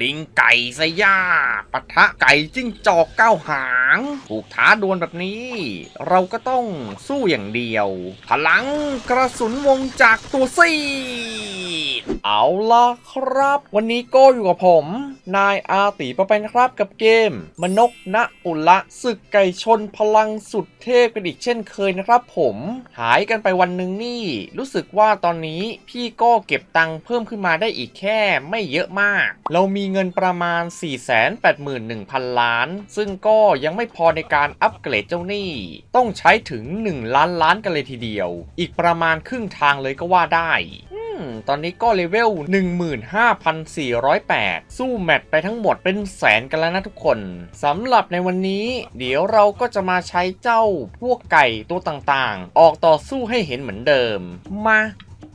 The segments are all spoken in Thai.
ลิงไก่สยาปะทะไก่จิ้งจอกเก้าหาง ถูกท้าดวลแบบนี้ เราก็ต้องสู้อย่างเดียว พลังกระสุนวงจากตัวซี่ เอาล่ะครับ วันนี้ก็อยู่กับผม นายอาติประเป็นครับกับเกม มนกณอุละศึกไก่ชนพลังสุดเทพกันอีกเช่นเคยนะครับผม หายกันไปวันหนึ่งนี่ รู้สึกว่าตอนนี้พี่ก็เก็บตังค์เพิ่มขึ้นมาได้อีกแค่ไม่เยอะมาก เรามีเงินประมาณ 481,000 ล้าน ซึ่งก็ยังไม่พอในการอัปเกรดเจ้าหนี้ ต้องใช้ถึง 1 ล้านล้านกันเลยทีเดียว อีกประมาณครึ่งทางเลยก็ว่าได้ ตอนนี้ก็เลเวล 15,408 สู้แมตช์ไปทั้งหมดเป็นแสนกันแล้วนะทุกคนสำหรับในวันนี้ เดี๋ยวเราก็จะมาใช้เจ้าพวกไก่ตัวต่างๆ ออกต่อสู้ให้เห็นเหมือนเดิม มา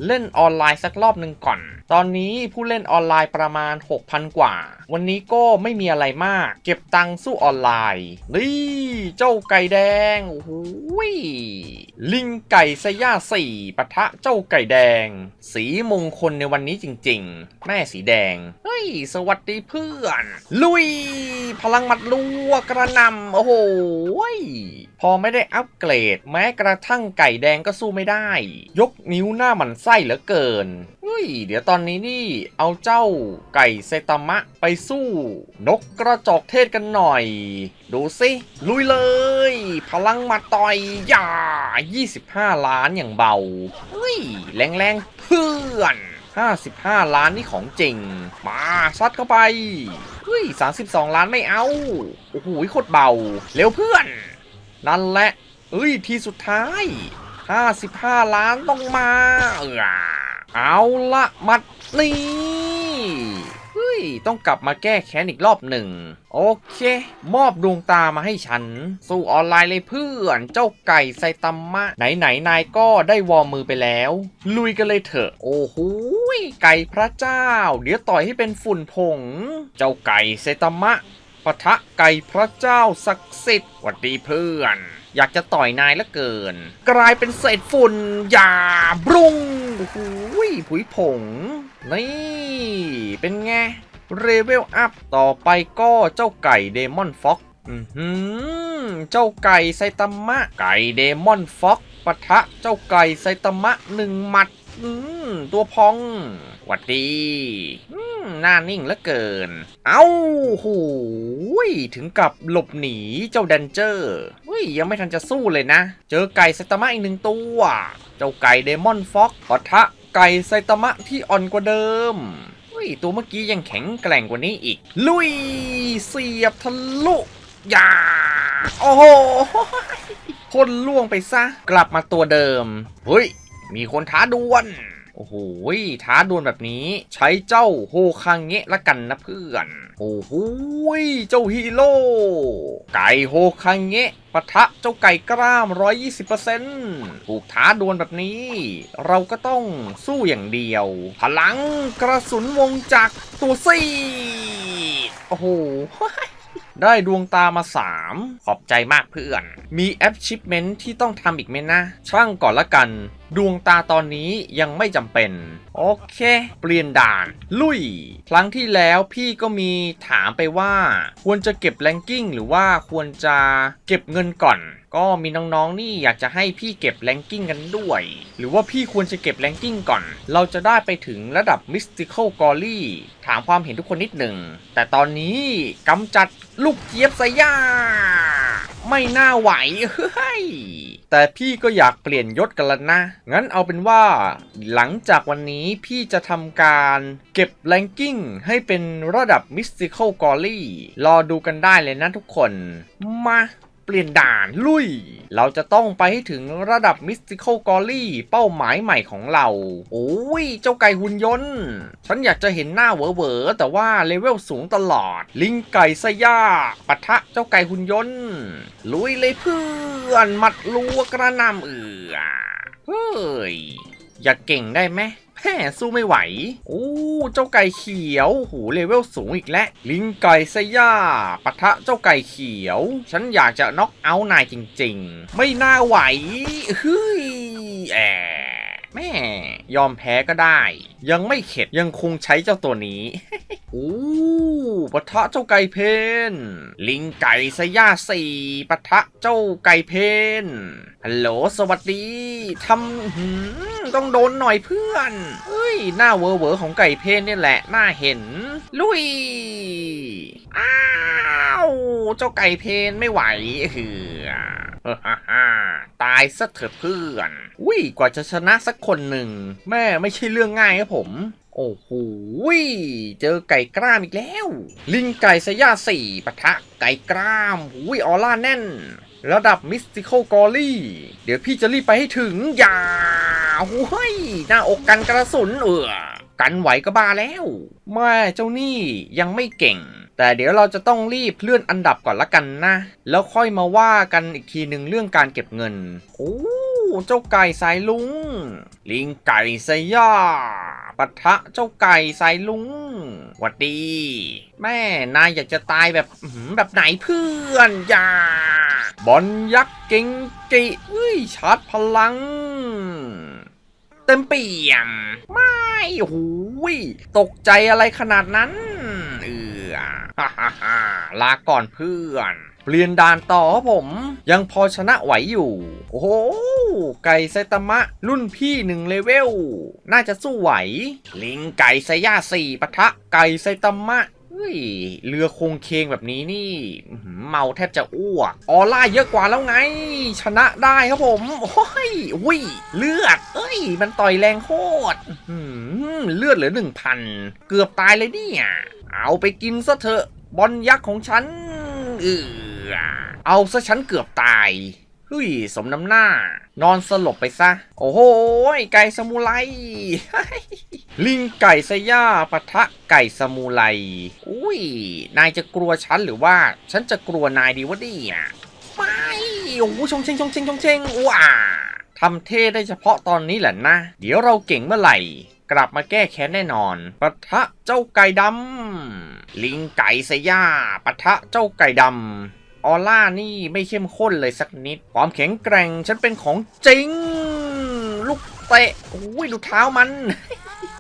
เล่นออนไลน์สักรอบหนึ่งก่อน ตอนนี้ผู้เล่นออนไลน์ประมาณ 6,000 กว่า วันนี้ก็ไม่มีอะไรมาก เก็บตังค์สู้ออนไลน์นี่เจ้าไก่แดงโอ้โหยลิงไก่สยาสี่ปะทะเจ้าไก่แดง สีมงคลในวันนี้จริง ๆ แม่สีแดง เฮ้ย สวัสดีเพื่อน ลุย พลังมัดลัวกระนำโอ้โหพอไม่ได้อัปเกรด แม้กระทั่งไก่แดงก็สู้ไม่ได้ ยกนิ้วหน้าหมันไส้เหลือเกินเฮ้ยเดี๋ยวตอนอนนี้นี่เอาเจ้าไก่เซตามะไปสู้ นกกระจอกเทศกันหน่อย ดูสิลุยเลย พลังมาต่อยอย่า25 ล้านอย่างเบาเฮ้ยแรงๆเพื่อน55 ล้านนี่ของจริง มาซัดเข้าไปเฮ้ย32 ล้านไม่เอา โอ้โหโคตรเบา เร็วเพื่อน นั่นแหละเอ้ย ทีสุดท้าย 55 ล้านต้องมาเออ เอาละมัดนี่เฮ้ย ต้องกลับมาแก้แค้นอีกรอบหนึ่ง โอเค มอบดวงตามาให้ฉัน สู้ออนไลน์เลยเพื่อน เจ้าไก่ไซตัมมะ ไหนไหนนายก็ได้วอร์มมือไปแล้ว ลุยกันเลยเถอะ โอ้โหไก่พระเจ้า เดี๋ยวต่อยให้เป็นฝุ่นผง เจ้าไก่ไซตัมมะปะทะไก่พระเจ้าศักดิ์สิทธิ์หวัดดีเพื่อน อยากจะต่อยนายละเกิน กลายเป็นเศษฝุ่นอย่าบรุงโอ้โหยผุยผง นี่ เป็นไงเรเวลอัพต่อไปก็เจ้าไก่เดมอนฟ็อกอือหือเจ้าไก่ไซตามะ ไก่เดมอนฟ็อกปะทะเจ้าไก่ไซตามะหนึ่งหมัดอืมตัวพองหวัดดีอืมหน้านิ่งเหลือเกิน เอ้าโหยถึงกับหลบหนีเจ้าแดนเจอร์ ยยังไม่ทันจะสู้เลยนะ เจอไก่ไซตามะอีกหนึ่งตัว เจ้าไก่เดมอนฟ็อกปะทะไก่ไซตามะที่อ่อนกว่าเดิมเฮ้ยตัวเมื่อกี้ยังแข็งแกร่งกว่านี้อีก ลุย เสียบทะลุยาโอ้โหพ่นล่วงไปซะ กลับมาตัวเดิม เฮ้ย มีคนท้าดวล โอ้โหท้าดวลแบบนี้ ใช้เจ้าโฮคังเงะละกันนะเพื่อน โอ้โหเจ้าฮีโร่ไก่โฮคังเงะปะทะเจ้าไก่กล้าม 120%ถูกท้าดวลแบบนี้ เราก็ต้องสู้อย่างเดียว พลังกระสุนวงจากตัวซีดโอ้โหได้ดวงตามา 3 ขอบใจมากเพื่อน มีแอปชิปเมนที่ต้องทำอีกไหมนะ ช่างก่อนละกันดวงตาตอนนี้ยังไม่จำเป็น โอเค เปลี่ยนด่าน ลุย ครั้งที่แล้วพี่ก็มีถามไปว่า ควรจะเก็บแรงกิ้งหรือว่าควรจะเก็บเงินก่อน ก็มีน้องๆนี่อยากจะให้พี่เก็บแรงกิ้งกันด้วย หรือว่าพี่ควรจะเก็บแรงกิ้งก่อน เราจะได้ไปถึงระดับ Mystical g o r y ถามความเห็นทุกคนนิดหนึ่ง แต่ตอนนี้กำจัดลูกเจี๊ยบไซย่าไม่น่าไหวเฮ้ย แต่พี่ก็อยากเปลี่ยนยศกันละนะ งั้นเอาเป็นว่า หลังจากวันนี้พี่จะทำการเก็บแรงกิ้งให้เป็นระดับมิสติคอลกอรี่รอดูกันได้เลยนะทุกคน มา เปลี่ยนด่านลุย เราจะต้องไปให้ถึงระดับ Mystical g o r y เป้าหมายใหม่ของเรา โอ้ย เจ้าไก่หุ่นยนต์ ฉันอยากจะเห็นหน้าเหวอๆแต่ว่าเลเวลสูงตลอด ลิงไก่สยาปะทะเจ้าไก่หุ่นยนต์ ลุยเลยเพื่อนมัดลัวกระนำเอือเฮ้ย อย่าเก่งได้ไหม แม่สู้ไม่ไหว โอ้เจ้าไก่เขียว หูเลเวลสูงอีกแล้วลิงไก่สยาปะทะเจ้าไก่เขียว ฉันอยากจะน็อกเอาท์นายจริง ๆ ไม่น่าไหวเฮ้ยแอะแม่ยอมแพ้ก็ได้ ยังไม่เข็ดยังคงใช้เจ้าตัวนี้โอ้ปะทะเจ้าไก่เพนลิงไก่สยาสี่ปะทะเจ้าไก่เพนฮัลโหลสวัสดีทำหืม ต้องโดนหน่อยเพื่อนเอ้ยหน้าเวอร์เวอร์ของไก่เพนนี่แหละน่าเห็น ลุยอ้าวเจ้าไก่เพนไม่ไหวเหือตายซะเถอะเพื่อนอุ้ยกว่าจะชนะสักคนหนึ่ง แม่ไม่ใช่เรื่องง่ายครับผมโอ้โหเจอไก่กล้ามอีกแล้ว ลิงไก่สยาสี่ปะทะไก่กล้ามอุ้ยออร่าแน่น ระดับมิสติคอลกอรี่ เดี๋ยวพี่จะรีบไปให้ถึงอย่า ห้ย หน้าอกกันกระสุนเออกันไหวก็บ้าแล้วแม่เจ้านี่ยังไม่เก่ง แต่เดี๋ยวเราจะต้องรีบเลื่อนอันดับก่อนละกันนะ แล้วค่อยมาว่ากันอีกทีหนึ่งเรื่องการเก็บเงิน โอ้เจ้าไก่สายลุง ลิงไก่สยาปะทะเจ้าไก่สายลุงหวัดดี แม่นายอยากจะตายแบบแบบไหนเพื่อนอย่าบอลยักษ์เก่งกิเฮ้ยชาร์จพลัง เต็มเปี่ยม ไม่โอ้โหยตกใจอะไรขนาดนั้น เออฮ่าฮ่าฮ่าลาก่อนเพื่อนเปลี่ยนด่านต่อครับผม ยังพอชนะไหวอยู่ โอ้โห ไก่ไซตามะ รุ่นพี่หนึ่งเลเวล น่าจะสู้ไหว ลิงไก่ไซย่าสี่ปะทะ ไก่ไซตามะ ฮ้ยเรือคงเคงแบบนี้นี่ เมาแทบจะอ้วก ออร่าเยอะกว่าแล้วไง ชนะได้ครับผมโอ้ยอุ้ยเลือด เอ้ย มันต่อยแรงโคตรเลือดเหลือหนึ่งพันเกือบตายเลยเนี่ย เอาไปกินซะเถอะ บอลยักษ์ของฉันเออเอาซะฉันเกือบตาย เฮ้ยสมน้ำหน้า นอนสลบไปซะ โอ้โหไก่สมุไร ลิงไก่สย่าปะทะไก่สมุไร อุ้ย นายจะกลัวฉันหรือว่า ฉันจะกลัวนายดีวะเนี่ยไม่โอ้โหชงเชงชงเชงชงเชงว้าทำเท่ได้เฉพาะตอนนี้แหละนะ เดี๋ยวเราเก่งเมื่อไหร่ กลับมาแก้แค้นแน่นอนปะทะเจ้าไก่ดำลิงไก่สย่าปะทะเจ้าไก่ดำ ออร่านี่ไม่เข้มข้นเลยสักนิด ความแข็งแกร่งฉันเป็นของจริง ลูกเตะโอ้ยดูเท้ามัน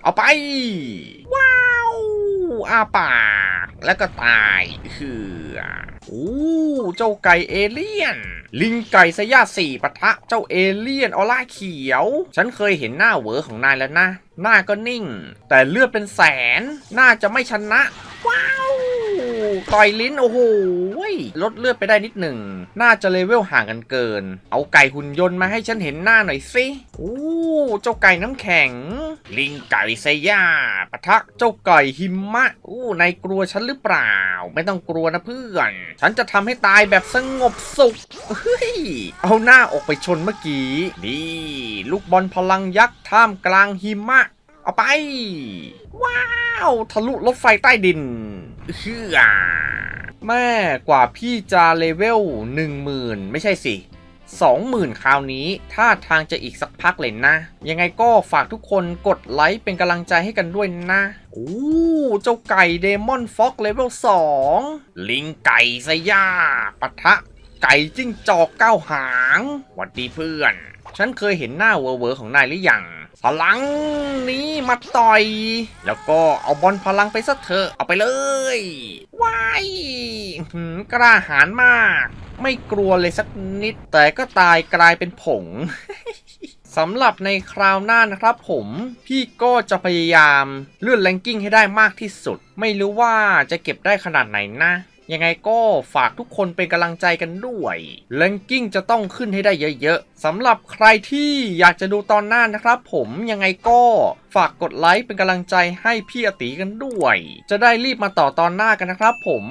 เอาไป ว้าวอาปากแล้วก็ตายคือโอ้เจ้าไก่เอเลี่ยน ลิงไก่สยาสี่ปะทะเจ้าเอเลี่ยนออร่าเขียว ฉันเคยเห็นหน้าเหวอของนายแล้วนะ หน้าก็นิ่ง แต่เลือดเป็นแสน น่าจะไม่ชนะ ว้าว ต่อยลิ้น โอ้โหลดเลือดไปได้นิดหนึ่ง น่าจะเลเวลห่างกันเกิน เอาไก่หุ่นยนต์มาให้ฉันเห็นหน้าหน่อยสิโอ้เจ้าไก่น้ำแข็ง ลิงไก่ไซย่าปะทะเจ้าไก่หิมะโอ้นายกลัวฉันหรือเปล่า ไม่ต้องกลัวนะเพื่อน ฉันจะทำให้ตายแบบสงบสุขเฮ้ยเอาหน้าออกไปชนเมื่อกี้นี่ลูกบอลพลังยักษ์ท่ามกลางหิมะ เอาไป ว้าว ทะลุรถไฟใต้ดิน เฮือแม่กว่าพี่จะเลเวลหนึ่งหมื่นไม่ใช่สิสองหมื่นคราวนี้ท่าทางจะอีกสักพักเลยนะ ยังไงก็ฝากทุกคนกดไลค์เป็นกำลังใจให้กันด้วยนะโอ้เจ้าไก่เดมอนฟ็อกเลเวลสองลิงไก่สยาปะทะไก่จิ้งจอกเก้าหางหวัดดีเพื่อน ฉันเคยเห็นหน้าเวอร์เวอร์ของนายหรือยัง พลังนี้มาต่อย แล้วก็เอาบอลพลังไปซะเถอะเอาไปเลยว้ายกล้าหาญมาก ไม่กลัวเลยสักนิด แต่ก็ตายกลายเป็นผงสำหรับในคราวหน้านะครับผมพี่ก็จะพยายามเลื่อนแรงกิ้งให้ได้มากที่สุด ไม่รู้ว่าจะเก็บได้ขนาดไหนนะ ยังไงก็ฝากทุกคนเป็นกำลังใจกันด้วยแรงกิ้งจะต้องขึ้นให้ได้เยอะๆสำหรับใครที่อยากจะดูตอนหน้านะครับผมยังไงก็ฝากกดไลค์เป็นกำลังใจให้พี่อติกันด้วย จะได้รีบมาต่อตอนหน้ากันนะครับผม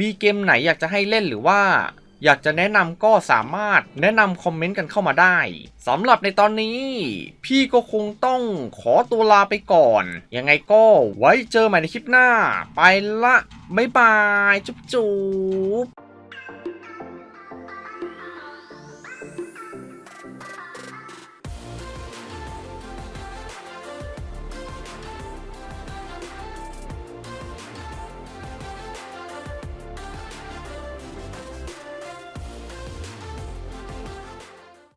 มีเกมไหนอยากจะให้เล่นหรือว่า อยากจะแนะนำก็สามารถแนะนำคอมเมนต์กันเข้ามาได้สำหรับในตอนนี้ พี่ก็คงต้องขอตัวลาไปก่อน ยังไงก็ไว้เจอใหม่ในคลิปหน้า ไปละ บ๊ายบาย จุ๊บจุ๊บ